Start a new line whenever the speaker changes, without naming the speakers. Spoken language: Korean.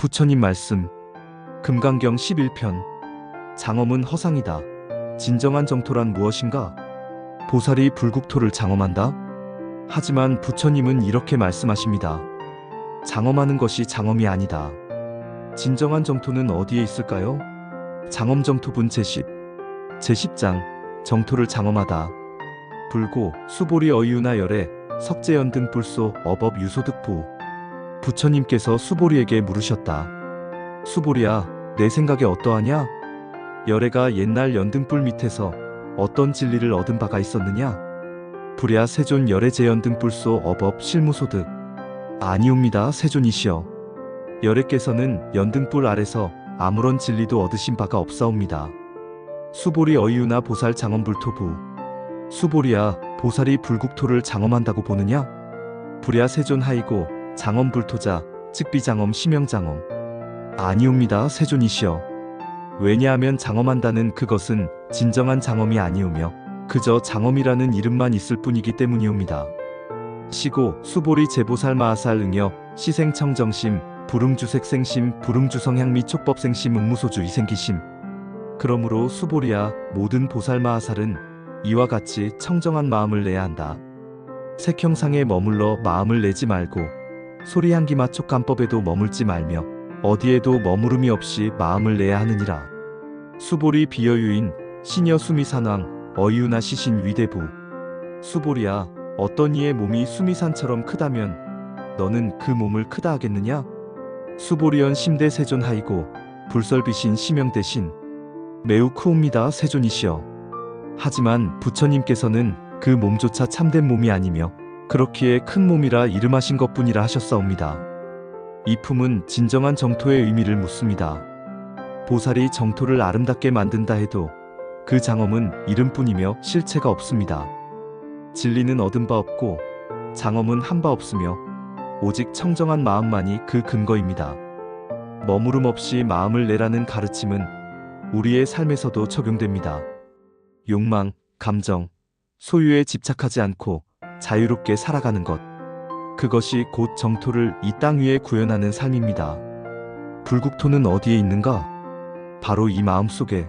부처님 말씀 금강경 11편 장엄은 허상이다. 진정한 정토란 무엇인가? 보살이 불국토를 장엄한다? 하지만 부처님은 이렇게 말씀하십니다. 장엄하는 것이 장엄이 아니다. 진정한 정토는 어디에 있을까요? 장엄 정토분 제10 제10장 정토를 장엄하다. 불고 수보리 어이유나 열애 석재연 등 불소 어법 유소득부 부처님께서 수보리에게 물으셨다. 수보리야, 내 생각에 어떠하냐? 열애가 옛날 연등불 밑에서 어떤 진리를 얻은 바가 있었느냐? 불야 세존 열애 재연등불소 어법 실무소득. 아니옵니다, 세존이시여. 열애께서는 연등불 아래서 아무런 진리도 얻으신 바가 없사옵니다. 수보리 어이유나 보살 장엄불토부. 수보리야, 보살이 불국토를 장엄한다고 보느냐? 불야 세존 하이고 장엄 불토자, 즉비 장엄 심영장엄. 아니옵니다, 세존이시여. 왜냐하면 장엄한다는 그것은 진정한 장엄이 아니오며 그저 장엄이라는 이름만 있을 뿐이기 때문이옵니다. 시고 수보리 제보살 마하살 응여 시생청정심 부릉주색생심 부릉주성향미 촉법생심 음무소주 이생기심 그러므로 수보리야 모든 보살 마하살은 이와 같이 청정한 마음을 내야 한다. 색형상에 머물러 마음을 내지 말고 소리향기마 촉감법에도 머물지 말며 어디에도 머무름이 없이 마음을 내야 하느니라. 수보리 비여유인 시녀 수미산왕 어이유나 시신 위대부 수보리야 어떤 이의 몸이 수미산처럼 크다면 너는 그 몸을 크다 하겠느냐? 수보리연 심대 세존 하이고 불설비신 심영 대신 매우 크옵니다 세존이시여. 하지만 부처님께서는 그 몸조차 참된 몸이 아니며 그렇기에 큰 몸이라 이름하신 것뿐이라 하셨사옵니다. 이 품은 진정한 정토의 의미를 묻습니다. 보살이 정토를 아름답게 만든다 해도 그 장엄은 이름뿐이며 실체가 없습니다. 진리는 얻은 바 없고 장엄은 한 바 없으며 오직 청정한 마음만이 그 근거입니다. 머무름 없이 마음을 내라는 가르침은 우리의 삶에서도 적용됩니다. 욕망, 감정, 소유에 집착하지 않고 자유롭게 살아가는 것. 그것이 곧 정토를 이 땅 위에 구현하는 삶입니다. 불국토는 어디에 있는가? 바로 이 마음 속에